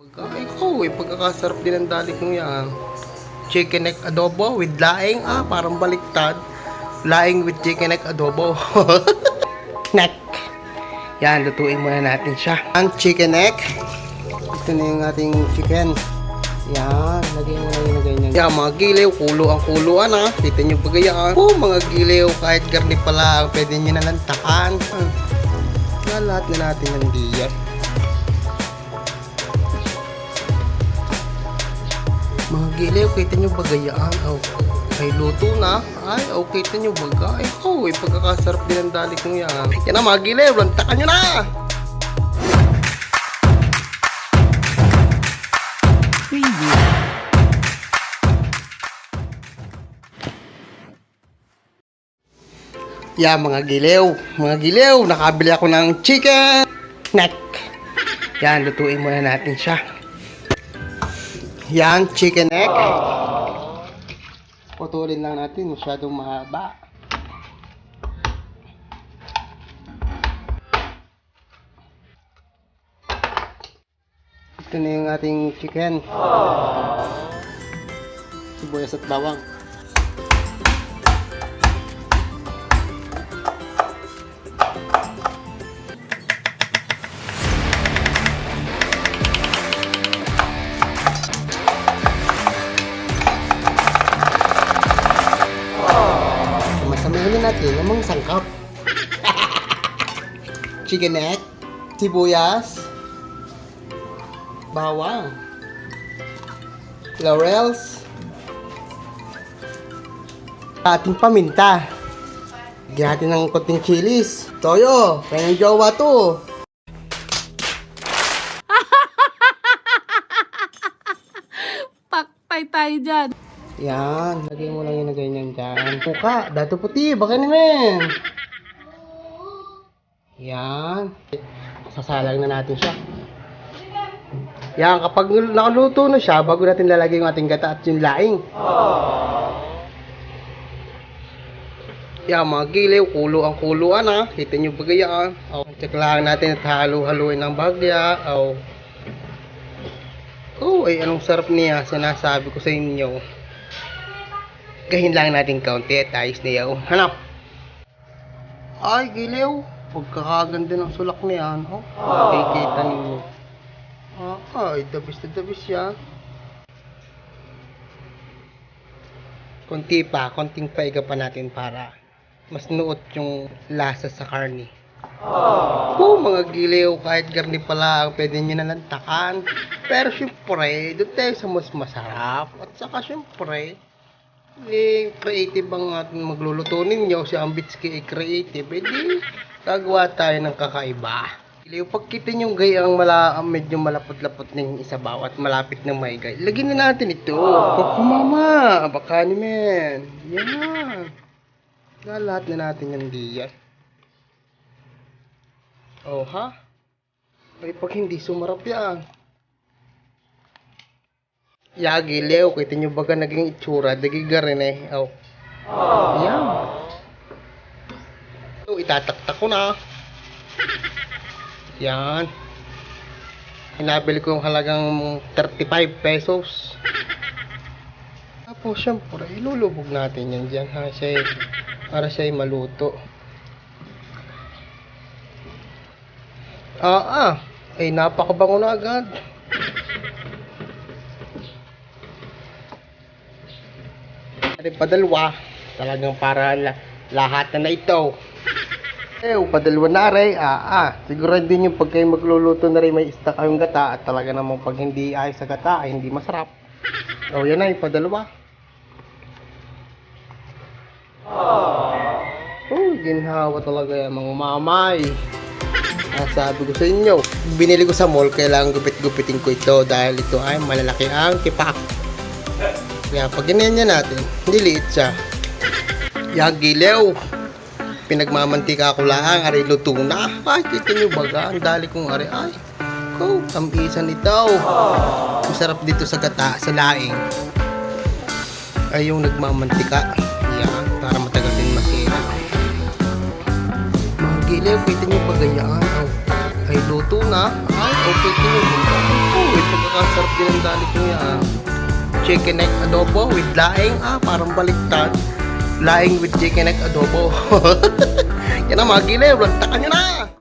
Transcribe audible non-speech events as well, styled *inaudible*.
Pagkain ko, eh, pagkakasarap din ang dalik mo yan. Chicken neck adobo with laing, ah, parang baliktad. Laing with chicken neck adobo. *laughs* neck. Yan, lutuin muna natin siya. Ang chicken neck. Ito na yung ating chicken. Yan, lagay mo lang yung ganyan. Yan, mga giliw, kulo ang kuluan ha. Kita nyo ba gayaan? Oh, mga giliw, kahit garni pala, pwede nyo na lantakan. Hmm. Yan, lahat na natin ng diyan. Mga giliw, kita nyo ba gayaan? Oh, ay luto na. Ay, oh, kita nyo ba? Ay, oh, eh, pagkakasarap din ang dalik mo yan. Yan na mga giliw, lantakan nyo na! Yeah, mga giliw. Mga giliw, nakabili ako ng chicken neck. Yan, lutuin muna natin siya. Yan, chicken neck. Putulin lang natin, masyadong mahaba. Ito na yung ating chicken. Sibuyas at bawang. Mga sangkap. *laughs* Chicken neck, sibuyas, bawang, laurels, ating paminta. Lagyan natin ng konting chilis. Toyo, kanyang jowa to. *laughs* Paktay tayo dyan. Yan, lagay mo lang yung ganyan dyan. Puka, dato puti, baka naman. Yan. Sasalang na natin siya. Yan, kapag nakaluto na siya, bago natin lalagay yung ating gata at yung laing. Yan, mga giliw, kulo ang kuluan ha. Kita nyo ba gayaan? Oh, check lang natin at halo-haluin ng bagya. Oh. Oh, ay anong sarap niya. Sinasabi ko sa inyo. Gahin lang natin kaunti at ayos na yaw. Hanap! Ay, giliw! Pagkakaganda ng sulak niyan. Oh, makikita ninyo. Ah, ay, dabis na dabis yan. Konti pa, konting paiga pa natin para mas nuot yung lasa sa karne. Oh, mga giliw, kahit garni pa lang, pwede nyo na lantakan. Pero syempre, doon tayo sa mas masarap. At saka syempre, eh, creative ang ating magluluto ninyo. Si Ambitski ay creative. Eh di, gagawa tayo ng kakaiba. Giliw, pag kita nyo gayang mala, medyo malapot-lapot ng isabaw at malapit ng maigay, lagyan na natin ito. Koko mama, baka ni men. Yan. Lahat na natin yung diyan. Oh, ha? Ay, pag hindi sumarap yan. Yagi, Leo, kita nyo baga naging itsura, dagiga rin eh. Oh. Yan. So, itataktak ko na. Yan. Hinabili ko yung halagang 35 pesos. Tapos, syempre, ilulubog natin yan dyan, ha? Siya, para siya ay maluto. Ah, ah. Ay, napakabango na agad. Ay, padalwa. Talagang para la lahat na na ito. *laughs* Eh, padalwa na rin. Ah, ah. Siguro din yung pag kayo magluluto na rin may isda kayong gata at talaga namang pag hindi ayos sa gata ay hindi masarap. *laughs* Oh, yan na yung padalwa. Oh, ginhawa talaga yung mga mamay. Ah, sabi ko sa inyo, binili ko sa mall, kailangan gupit-gupitin ko ito dahil ito ay malalaki ang tipak. Kaya pag ganyan natin, niliit siya. Yan, gilew. Pinagmamantika ko lang, aray luto na. Ay, kita nyo baga, ang dali kong aray. Ay, ko, tampisan ito. Masarap dito sa gata, sa laing. Ay, yung nagmamantika. Yan, para matagal din masira. Mga gilew, kita nyo ba gayaan? Oh, ay luto na. Ay, okay kita nyo ba? Oh, eh, pagkaka napakasarap din ang dali ko yan. Chicken neck adobo with laing. Ah, parang baliktad. Laing with chicken neck adobo. *laughs* yan ang mga giliw. Lantakan nyo na!